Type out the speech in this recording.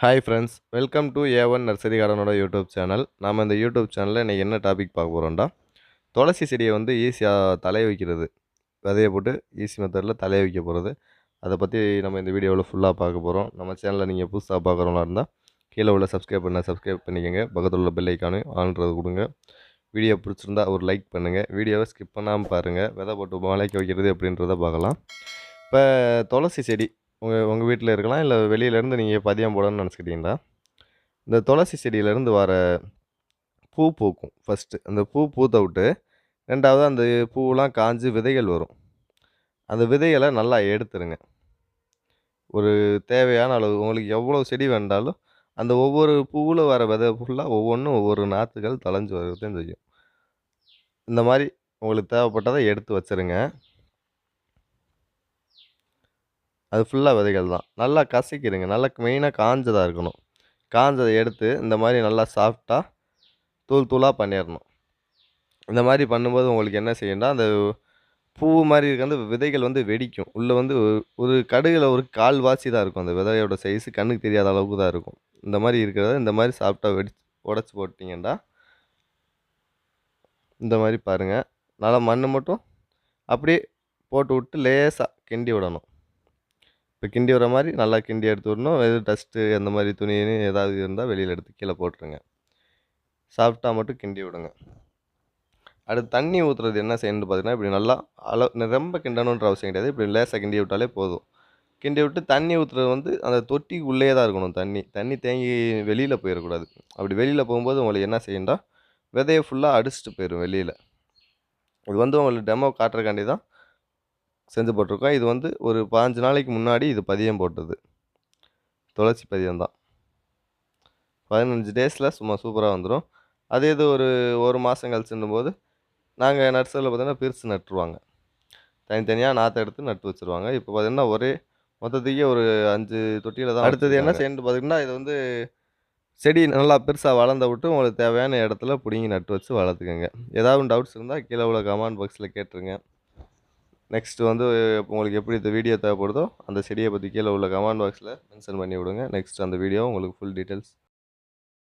Hi friends welcome to A one nursery கார்டனோட YouTube channel நாம் இந்த YouTube சேனலில் இன்றைக்கி என்ன டாபிக் பார்க்க போகிறோம்டா துளசி செடியை வந்து ஈஸியாக தலைய வைக்கிறது. விதையை போட்டு ஈஸி மெத்தடில் தலைய வைக்க போகிறது அதை பற்றி நம்ம இந்த வீடியோவில் ஃபுல்லாக பார்க்க போகிறோம் நம்ம சேனலில் நீங்கள் புதுசாக பார்க்குறவங்களா இருந்தால் கீழே உள்ள சப்ஸ்கிரைப் பண்ண சப்ஸ்கிரைப் பண்ணிக்கோங்க. பக்கத்தில் உள்ள பெல் ஐக்கானையும் ஆன்றது கொடுங்க. வீடியோ பிடிச்சிருந்தா ஒரு லைக் பண்ணுங்கள் வீடியோவை ஸ்கிப் பண்ணாமல் பாருங்கள் விதை போட்டு முளைக்க வைக்கிறது அப்படின்றத பார்க்கலாம். இப்போ துளசி செடி உங்கள் உங்கள் வீட்டில் இருக்கலாம் இல்லை வெளியிலேருந்து நீங்கள் பதியம் போடணும்னு நினச்சிக்கிட்டீங்களா? இந்த துளசி செடியிலேருந்து வர பூ பூக்கும். ஃபஸ்ட்டு அந்த பூ பூத்த விட்டு ரெண்டாவது அந்த பூவெலாம் காஞ்சி விதைகள் வரும். அந்த விதைகளை நல்லா எடுத்துருங்க. ஒரு தேவையான அளவு உங்களுக்கு எவ்வளோ செடி வேண்டாலும் அந்த ஒவ்வொரு பூவில் வர விதை ஃபுல்லாக ஒவ்வொன்றும் ஒவ்வொரு நாற்றுகள் தளைஞ்சு வரதான் செய்யும். இந்த மாதிரி உங்களுக்கு தேவைப்பட்டதை எடுத்து வச்சுருங்க. அது ஃபுல்லாக விதைகள் தான். நல்லா கசக்கிடுங்க. நல்லா மெயினாக காஞ்சதாக இருக்கணும். காஞ்சதை எடுத்து இந்த மாதிரி நல்லா சாஃப்டாக தூள் தூளாக பண்ணிடணும் இந்த மாதிரி பண்ணும்போது உங்களுக்கு என்ன செய்யணும்னா அந்த பூ மாதிரி இருக்க அந்த விதைகள் வந்து வெடிக்கும். உள்ளே வந்து ஒரு- ஒரு கடுகில் ஒரு கால் வாசி தான் இருக்கும். அந்த விதையோட சைஸு கண்ணுக்கு தெரியாத அளவுக்கு தான் இருக்கும். இந்த மாதிரி இருக்கிறத இந்த மாதிரி சாஃப்டாக வெடி உடச்சி போட்டிங்கன்னா இந்த மாதிரி பாருங்கள் நல்லா மண் மட்டும் அப்படியே போட்டு விட்டு லேசாக கிண்டி விடணும். இப்போ கிண்டி வர மாதிரி நல்லா கிண்டி எடுத்து விடணும். எதுவும் டஸ்ட்டு அந்த மாதிரி துணின்னு ஏதாவது இருந்தால் வெளியில் எடுத்து கீழே போட்டுருங்க. சாஃப்டாக மட்டும் கிண்டி விடுங்க. அடுத்து தண்ணி ஊற்றுறது என்ன செய்யணும்னு பார்த்தீங்கன்னா இப்படி நல்லா அளவு ரொம்ப கிண்டணுன்ற அவசியம் கிடையாது. இப்படி லேசாக கிண்டி விட்டாலே போதும். கிண்டி விட்டு தண்ணி ஊற்றுறது வந்து அந்த தொட்டி உள்ளே தான் இருக்கணும் தண்ணி. தண்ணி தேங்கி வெளியில் போயிடக்கூடாது அப்படி வெளியில் போகும்போது உங்களுக்கு என்ன செய்யணும்னா விதையை ஃபுல்லாக அடிச்சுட்டு போயிடும் வெளியில். இது வந்து உங்களுக்கு டெமோ காட்டுறக்காண்டி தான் செஞ்சு போட்டிருக்கோம். இது வந்து ஒரு பாஞ்சு நாளைக்கு முன்னாடி இது பதியம் போட்டது. துளசி பதியம் தான். பதினஞ்சு டேஸில் சும்மா சூப்பராக வந்துடும் அதே இது ஒரு ஒரு மாதம் கழிச்சுன்னும் போது நாங்கள் நர்சரியில் பார்த்தீங்கன்னா பிரித்து நட்டுருவாங்க. தனித்தனியாக நாற்றை எடுத்து நட்டு வச்சுருவாங்க. இப்போ பார்த்தீங்கன்னா ஒரே மொத்தத்துக்கே ஒரு அஞ்சு தொட்டியில் தான் அடுத்தது என்ன செய்யணும்னு பார்த்தீங்கன்னா இது வந்து செடி நல்லா பெருசாக வளர்ந்த விட்டு உங்களுக்கு தேவையான இடத்துல பிடிங்கி நட்டு வச்சு வளர்த்துக்கங்க. ஏதாவது டவுட்ஸ் இருந்தால் கீழே உள்ள கமெண்ட் பாக்ஸில் கேட்டுருங்க. நெக்ஸ்ட் வந்து இப்போ உங்களுக்கு எப்படி இந்த வீடியோ தேவைப்படுதோ அந்த செடியை பற்றி கீழே உள்ள கமெண்ட் பாக்ஸில் மென்ஷன் பண்ணி விடுங்க நெக்ஸ்ட் அந்த வீடியோ உங்களுக்கு ஃபுல் டீட்டெயில்ஸ்